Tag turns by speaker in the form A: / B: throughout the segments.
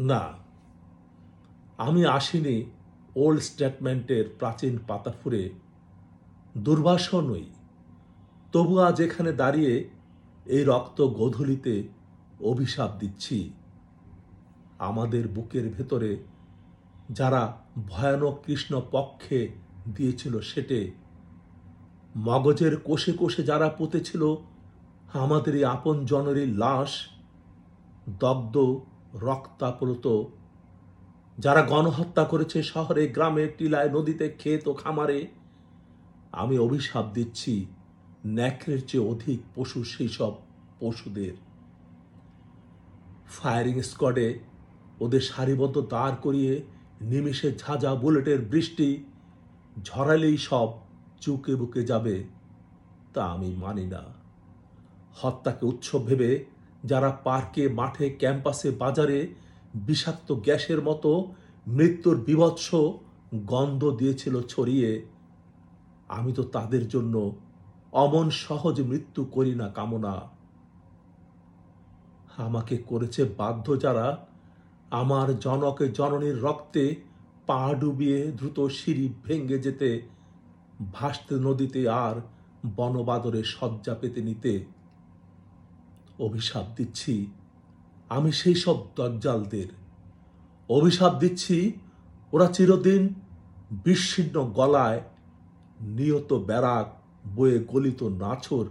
A: না। আমি আসিনি ওল্ড স্টেটমেন্টের প্রাচীন পাতা ফুরে দুর্বাস নই। তবু আজ এখানে দাঁড়িয়ে এই রক্ত গোধূলিতে অভিশাপ দিচ্ছি। আমাদের বুকের ভেতরে যারা ভয়ানক কৃষ্ণ পক্ষে দিয়েছিল সেটে, মগজের কোষে কোষে যারা পুঁতেছিল আমাদের এই আপন জনেরই লাশ দগ্ধ রক্তাপ্লুত যারা গণহত্যা করেছে শহরে, গ্রামে, টিলায়, নদীতে, ক্ষেত ও খামারে, আমি অভিশাপ দিচ্ছি, ন্যাকড়ের চেয়ে অধিক পশু সেই সব পশুদের। ফায়ারিং স্কোয়াডে ওদের সারিবদ্ধ দাঁড় করিয়ে নিমিষে ঝাঁঝা বুলেটের বৃষ্টি ঝরালেই সব চুকে বুকে যাবে, তা আমি মানি না। হত্যাকে উৎসব ভেবে যারা পার্কে, মাঠে, ক্যাম্পাসে, বাজারে বিষাক্ত গ্যাসের মতো মৃত্যুর বিভৎস গন্ধ দিয়েছিল ছড়িয়ে, আমি তো তাদের জন্য অমন সহজ মৃত্যু করি না, কামনা। আমাকে করেছে বাধ্য যারা আমার জনকে জননীর রক্তে পা ডুবিয়ে দ্রুত সিঁড়ি ভেঙ্গে যেতে, ভাসতে নদীতে আর বনবাদরে শয্যা পেতে নিতে অভিশাপ দিচ্ছি। আমি সেই সব দজ্জালদের। অভিশাপ দিচ্ছি, ওরা চিরদিন বিচ্ছিন্ন গলায় নিয়ত ব্যারাক বয়ে গলিত নাছর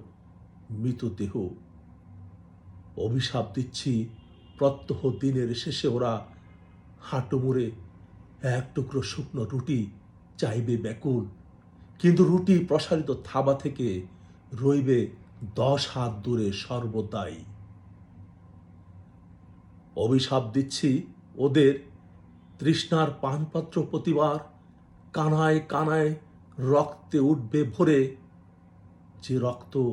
A: মৃতদেহ অভিশাপ দিচ্ছি, প্রত্যহ দিনের শেষে ওরা হাঁটু মুড়ে এক টুকরো শুকনো রুটি চাইবে ব্যাকুল। কিন্তু রুটি প্রসারিত থাবা থেকে রইবে দশ হাত দূরে সর্বদাই। অভিশাপ দিচ্ছি ওদের তৃষ্ণার পানপাত্র প্রতিবার, কানায় কানায় রক্তে উঠবে ভরে। যে রক্ত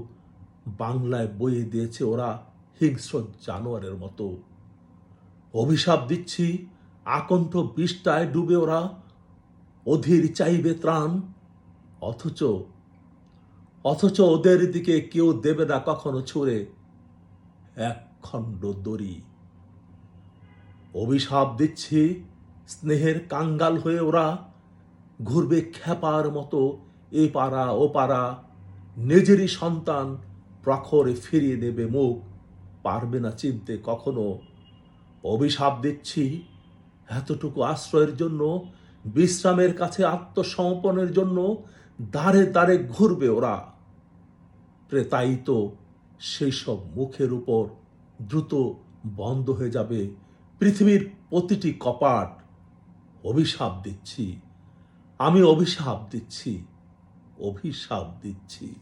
A: বাংলায় বয়ে দিয়েছে ওরা হিংস্র জানোয়ারের মতো। অভিশাপ দিচ্ছি আকণ্ঠ বিষ্টায় ডুবে ওরা, অধীর চাইবে ত্রাণ, অথচ অথচ ওদের দিকে কেউ দেবে না কখনো ছুঁড়ে। এক খণ্ড দড়ি। অভিশাপ দিচ্ছি, স্নেহের কাঙ্গাল হয়ে ওরা ঘুরবে খ্যাপার মতো এ পাড়া ও পাড়া। নিজেরই সন্তান প্রখরে ফিরিয়ে দেবে মুখ। পারবে না চিনতে কখনো। অভিশাপ দিচ্ছি এতটুকু আশ্রয়ের জন্য, বিশ্রামের কাছে আত্মসমর্পণের জন্য দাঁড়ে দাঁড়ে ঘুরবে ওরা। প্রেতায়িত সেই সব মুখের উপর দ্রুত বন্ধ হয়ে যাবে পৃথিবীর প্রতিটি কপাট। অভিশাপ দিচ্ছি। আমি অভিশাপ দিচ্ছি। অভিশাপ দিচ্ছি।